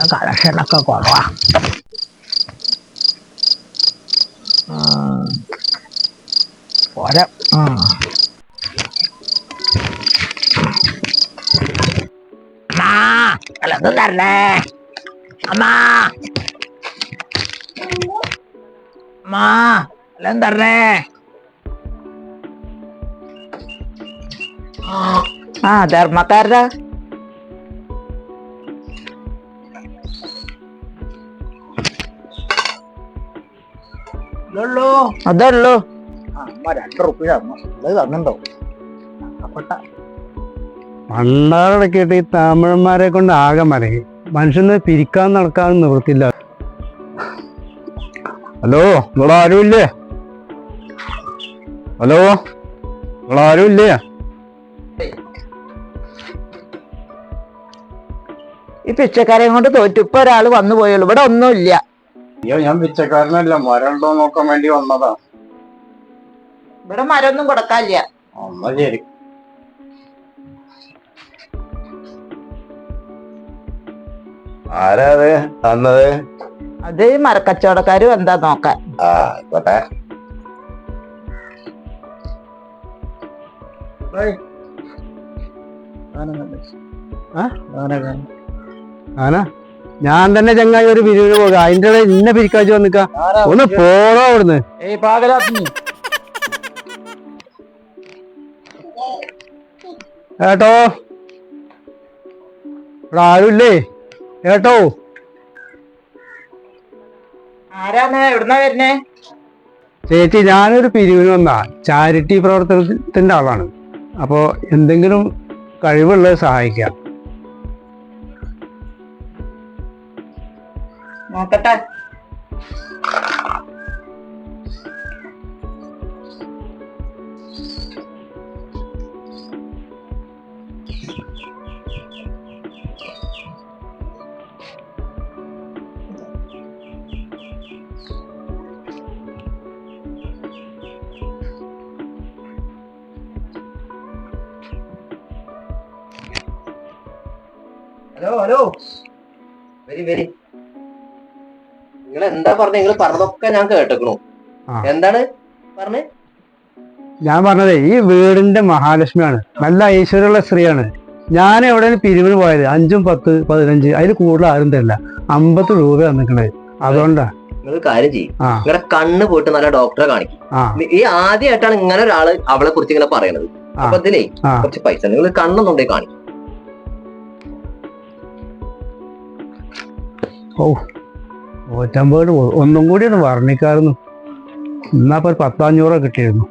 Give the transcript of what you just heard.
nó gọi là sao nó cơ quả quả quả đó ừ. mà cái là tốt đẹp nè mà ah dar matar dah അത് തന്നിട്ടുണ്ടോ? അപ്പട്ട പണ്ടാറടക്കിയിട്ട് ഈ തമിഴന്മാരെ കൊണ്ട് ആകെ മരങ്ങി മനുഷ്യന് പിരിക്കാൻ നടക്കാൻ നിവൃത്തില്ല hello ഇവിടെ ആരുമില്ലേ ഹലോ ഇവിടെ ആരുമില്ലേ ഈ പിച്ചക്കാരെയും കൊണ്ട് തോറ്റു. ഒരാൾ വന്നു പോയുള്ളൂ. ഇവിടെ ഒന്നുമില്ല. അയ്യോ ഞാൻ പിച്ചക്കാരനല്ല മരം ഉണ്ടോ നോക്കാൻ വേണ്ടി വന്നതാ. ഇവിടെ മരമൊന്നും കൊടുക്കാല്ല എന്നാ ശരി. ആരാ അത് തന്നത്? അത് മരക്കച്ചവടക്കാര് എന്താ നോക്കാൻ. ആ ആയിക്കോട്ടെ. ആന? ഞാൻ തന്നെ ചങ്ങായി ഒരു പിരിവിന് പോകുക അതിന്റെ ഇടയിൽ ഇന്നെ പിരിക്കാച്ചു വന്നിക്ക. ഒന്ന് പോണോ അവിടുന്ന്. ഏട്ടോ? ഇവിടെ ആരുമില്ലേ ഏട്ടോ? ചേച്ചി ഞാനൊരു പിരിവിന് വന്ന. ചാരിറ്റി പ്രവർത്തനത്തിന്റെ ആളാണ്. അപ്പോൾ എന്തെങ്കിലും കഴിവുള്ളത് സഹായിക്കാം. നോക്കട്ടെ ഹലോ ഹലോ വരി വരി നിങ്ങൾ എന്താ പറഞ്ഞ? നിങ്ങൾ പറഞ്ഞതൊക്കെ ഞാൻ കേട്ടേക്കണു. എന്താണ് പറഞ്ഞേ? ഞാൻ പറഞ്ഞത് ഈ വീടിന്റെ മഹാലക്ഷ്മിയാണ്. നല്ല ഐശ്വര്യമുള്ള സ്ത്രീയാണ്. ഞാൻ എവിടെയാണ് പിരിവിന് പോയത്? അഞ്ചും പത്ത് പതിനഞ്ച് അതിൽ കൂടുതൽ ആരും തരില്ല. അമ്പത് രൂപ തന്നിട്ടുണ്ട് അതുകൊണ്ടാ. നിങ്ങൾ കാര്യം ചെയ്യും. നിങ്ങളുടെ കണ്ണ് പോയിട്ട് നല്ല ഡോക്ടറെ കാണിക്കും. ഈ ആദ്യമായിട്ടാണ് ഇങ്ങനെ ഒരാൾ അവളെ കുറിച്ച് ഇങ്ങനെ പറയണത്. അപ്പൊ ഇതിലേ കുറച്ച് പൈസ. നിങ്ങൾ കണ്ണൊന്നുണ്ടേ കാണിക്കും. ഓ നൂറ്റമ്പത് ഒന്നും കൂടി ഒന്ന് വർണിക്കായിരുന്നു എന്നാ ഇപ്പൊ ഒരു പത്താഞ്ഞൂറോ കിട്ടിയിരുന്നു.